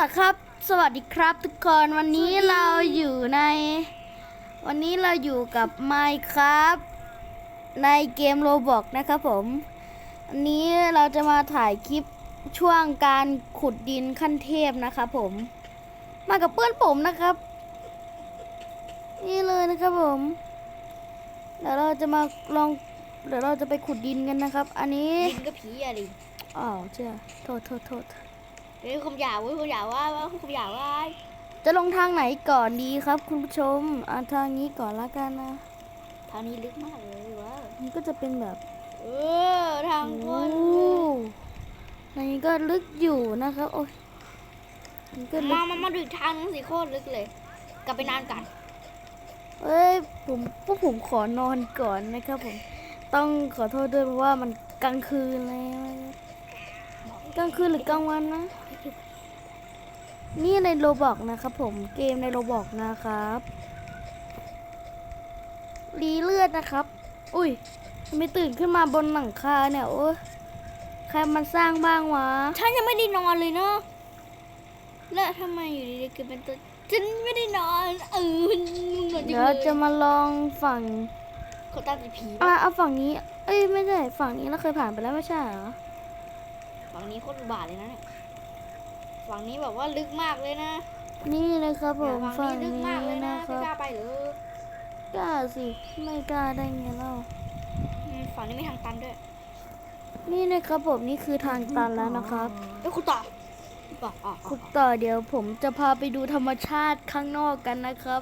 ละครับ สวัสดีครับทุกคนวันนี้เราอยู่ใน วันนี้เราอยู่กับ Minecraft ในเกมโรบอกนะครับผม อันนี้เราจะมาถ่ายคลิปช่วงการขุดดินขั้นเทพนะครับผม มากับเพื่อนผมนะครับ นี่เลยนะครับผม เดี๋ยวเราจะมาลองเดี๋ยวเราจะไปขุดดินกันนะครับ อันนี้ดินก็ผีอะดิอ๋อเชื่อโทษโทษโทษ เฮ้ยคำหยาบเว้ยคำหยาบว่าว่าคำหยาบว่า จะลงทางไหนก่อนดีครับ คุณผู้ชมอ่าทางนี้ก่อนละกันนะทางนี้ลึกมากเลยว้าวมันก็จะเป็นแบบ เออทางคโอ้นในนี้ก็ลึกอยู่นะครับ โอ้ยมันก็ลึมาก มามาดูอีกทางนึงสิโคตรลึกเลย กลับไปนานกันเอ้ยผมพวกผมขอนอนก่อนนะครับผม ต้องขอโทษด้วยเพราะว่ามันกลางคืนแล้วนะครับ กลางคืนหรือกลางวันนะ นี่ในโรบอกนะครับผมเกมในโรบอกนะครับรีเลือดนะครับ อุ้ยทำไม่ตื่นขึ้นมาบนหลังคาเนี่ยโอ้ยใครมันสร้างบ้างวะ ฉันยังไม่ได้นอนเลยเนาะแล้วทำไมอยู่ดีๆคือเป็นตัวฉันไม่ได้นอนเออมันเหมือนจริงเดี๋ยวเลยจะมาลองฝั่งเขาตั้งเป็นผีอะปะเอาฝั่งนี้ เอ้ยไม่ใช่ฝั่งนี้เราเคยผ่านไปแล้วไม่ใช่เหรอ ฝั่งนี้โคตรอุบาทเลยนะเนี่ยฝั่งนี้แบบว่าลึกมากเลยนะนี่เลยครับผมเนี่ยฝั่ฝั่งงนี้ลึกนี้มากเลยนะนะคไม่รับกล้าไปเลยกล้าสิไม่กล้าได้ไงเล่าอืมฝั่งนี้ไม่ทางตันด้วย นี่นะครับผมนี่คือทางตันแล้วนะครับเอ้ยคุณต่อต่ออ๋ออ๋อคุณต่อเดี๋ยวผมจะพาไปดูธรรมชาติข้างนอกกันนะครับ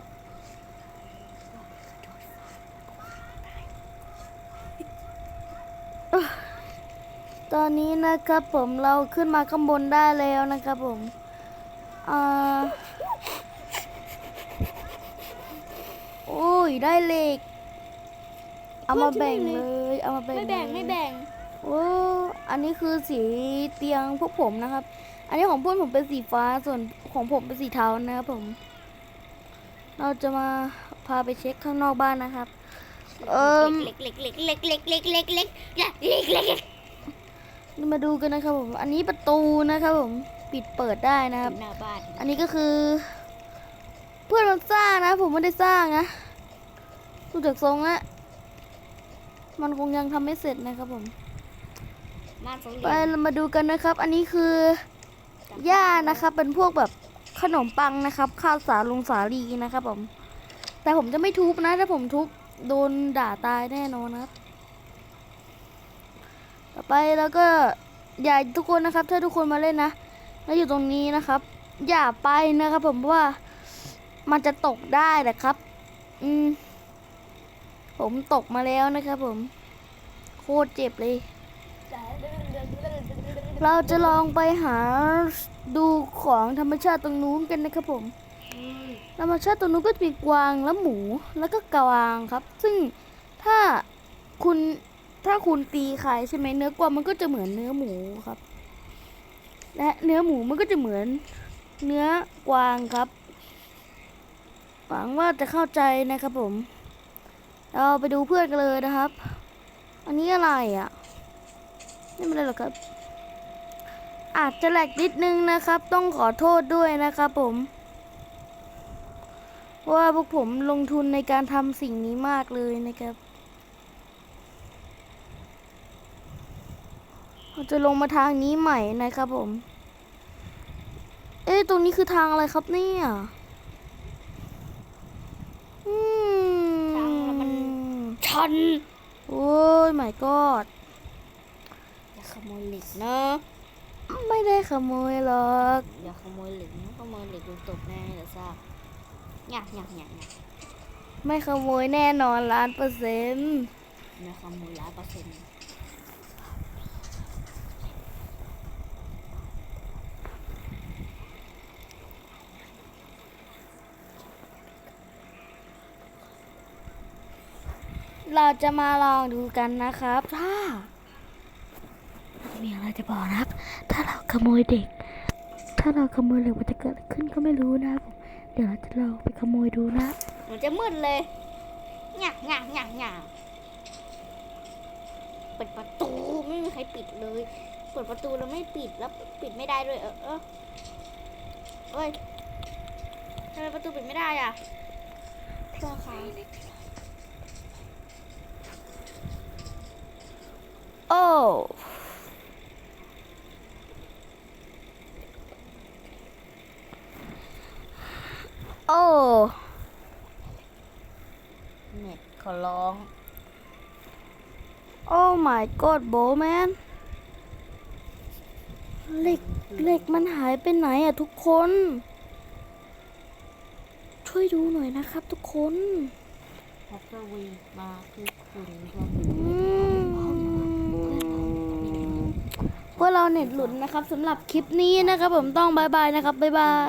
อนนี้นะครับผมเราขึ้นมาข้างบนได้แล้วนะครับผมอ่าโอ้ยได้เหล็ก เอามาแบ่งเลย เอามาแบ่งไม่แบ่งเลยไม่แบ่งโอ้อันนี้คือสีเตียงพวกผมนะครับ อันนี้ของเพื่อนผมเป็นสีฟ้าส่วนของผมเป็นสีเทานะครับผม เราจะมาพาไปเช็คข้างนอกบ้านนะครับ เอิมเล็กเล็กเล็กเล็กเล็กเล็กเล็กเล็กเล็กเล็กเล็กเล็ก มาดูกันนะครับผมอันนี้ประตูนะครับผมปิดเปิดได้นะครับ หน้าบ้านอันนี้ก็คือ เพื่อนมันสร้างนะ ผมไม่ได้สร้างนะดูจากทรงอะมันคงยังทำไม่เสร็จนะครับผมบ้านสองเหลี่ไปยมเรามาดูกันนะครับ อันนี้คือหญ้านะครับ เป็นพวกแบบขนมปังนะครับ ข้าวสาลงสาลีนะครับผม แต่ผมจะไม่ทุบนะถ้าผมทุบโดนด่าตายแน่นอนนะครับ ต่อไปแล้วก็อย่าทุกคนนะครับ ถ้าทุกคนมาเล่นนะแล้วอยู่ตรงนี้นะครับ อย่าไปนะครับ ผมเพราะว่ามันจะตกได้นะครับ อืม ผมตกมาแล้วนะครับ ผม โคตรเจ็บเลย เราจะลองไปหาดูของธรรมชาติตรงนู้นกันนะครับ ผมธรรมชาติตรงนู้นก็จะมีกวางและหมูแล้วก็กวางครับ ซึ่งถ้าคุณ ถ้าคุณตีใครใช่ไหมเนื้อกวางมันก็จะเหมือนเนื้อหมูครับ และเนื้อหมูมันก็จะเหมือนเนื้อกวางครับ หวังว่าจะเข้าใจนะครับผม เราไปดูเพื่อนกันเลยนะครับ อันนี้อะไรอะ นี่มันอะไรหรอครับ อาจจะแหลกนิดนึงนะครับ ต้องขอโทษด้วยนะครับผมเพราะว่าพวกผมลงทุนในการทำสิ่งนี้มากเลยนะครับ เรา จะลงมาทางนี้ใหม่นะครับผม เอ๊ะตรงนี้คือทางอะไรครับเนี่ยอืมทางมันชัน โอ้ยไม่กอดอย่าขโมยเหล็กนะ ไม่ได้ขโมยหรอก อย่าขโมยเหล็กนะขโมยเหล็กโดนตบแน่เดี๋ยวทราบหยักหยักหยักหยักไม่ขโมยแน่นอนล้านเปอร์เซ็นต์อย่าขโมยร้อยเปอร์เซ็นต์ เราจะมาลองดูกันนะครับ ถ้ามีอะไรจะบอกนะครับ ถ้าเราขโมยเด็ก ถ้าเราขโมยเด็กมันจะเกิดอะไรขึ้นก็ไม่รู้นะครับผมเดี๋ยวเราจะลองไปขโมยดูนะ มันจะมืดเลยหยักหยักหยักหยักเปิดประตูไม่มีใครปิดเลยเปิดประตูแล้วไม่ปิดแล้วปิดไม่ได้ด้วยเออเออเอ้ยทำไมประตูปิดไม่ได้อะเจ้าค่ะ โอ้โอ้เน็ตขอร้อง โอ้ my god โบแมนเหล็กเหล็กมันหายไปไหนอะทุกคน ช่วยดูหน่อยนะครับทุกคนแฮปปี้วีมาคือคุณอืมพวก เราเน็ตหลุดนะครับสำหรับคลิปนี้นะครับผมต้องบายบายนะครับบายบาย